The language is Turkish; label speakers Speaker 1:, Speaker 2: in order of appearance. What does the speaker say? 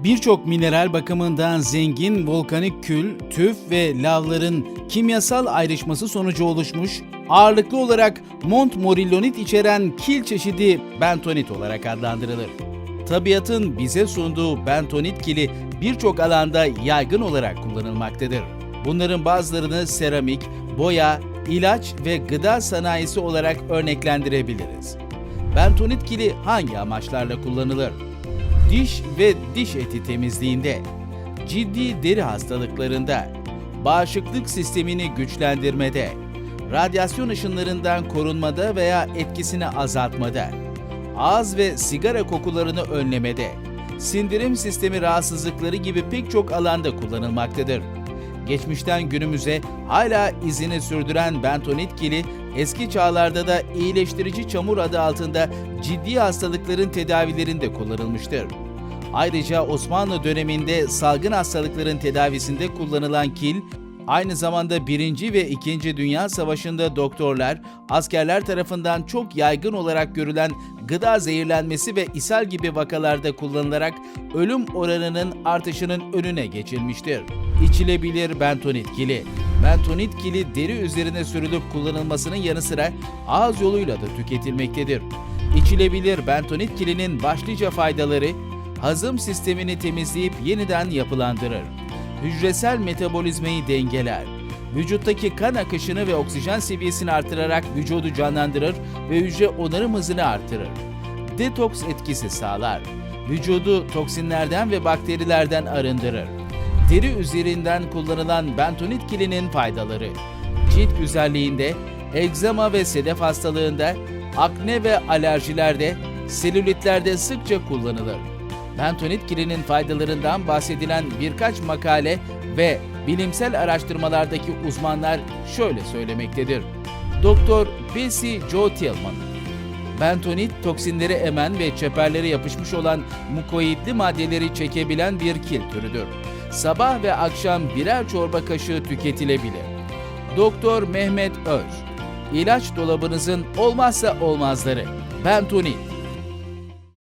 Speaker 1: Birçok mineral bakımından zengin volkanik kül, tüf ve lavların kimyasal ayrışması sonucu oluşmuş, ağırlıklı olarak Montmorillonit içeren kil çeşidi bentonit olarak adlandırılır. Tabiatın bize sunduğu bentonit kili birçok alanda yaygın olarak kullanılmaktadır. Bunların bazılarını seramik, boya, ilaç ve gıda sanayisi olarak örneklendirebiliriz. Bentonit kili hangi amaçlarla kullanılır? Diş ve diş eti temizliğinde, ciddi deri hastalıklarında, bağışıklık sistemini güçlendirmede, radyasyon ışınlarından korunmada veya etkisini azaltmada, ağız ve sigara kokularını önlemede, sindirim sistemi rahatsızlıkları gibi pek çok alanda kullanılmaktadır. Geçmişten günümüze hala izini sürdüren bentonit kili eski çağlarda da iyileştirici çamur adı altında ciddi hastalıkların tedavilerinde kullanılmıştır. Ayrıca Osmanlı döneminde salgın hastalıkların tedavisinde kullanılan kil, aynı zamanda 1. ve 2. Dünya Savaşı'nda doktorlar, askerler tarafından çok yaygın olarak görülen gıda zehirlenmesi ve ishal gibi vakalarda kullanılarak ölüm oranının artışının önüne geçilmiştir. İçilebilir bentonit kili. Bentonit kili deri üzerine sürülüp kullanılmasının yanı sıra ağız yoluyla da tüketilmektedir. İçilebilir bentonit kilinin başlıca faydaları hazım sistemini temizleyip yeniden yapılandırır. Hücresel metabolizmayı dengeler. Vücuttaki kan akışını ve oksijen seviyesini artırarak vücudu canlandırır ve hücre onarım hızını artırır. Detoks etkisi sağlar. Vücudu toksinlerden ve bakterilerden arındırır. Deri üzerinden kullanılan bentonit kilinin faydaları. Cilt güzelliğinde, egzama ve sedef hastalığında, akne ve alerjilerde, selülitlerde sıkça kullanılır. Bentonit kilinin faydalarından bahsedilen birkaç makale ve bilimsel araştırmalardaki uzmanlar şöyle söylemektedir. Doktor Bessie Joe Tillman, Bentonit toksinleri emen ve çeperlere yapışmış olan mukoidli maddeleri çekebilen bir kil türüdür. Sabah ve akşam birer çorba kaşığı tüketilebilir. Doktor Mehmet Öz, İlaç dolabınızın olmazsa olmazları. Bentonit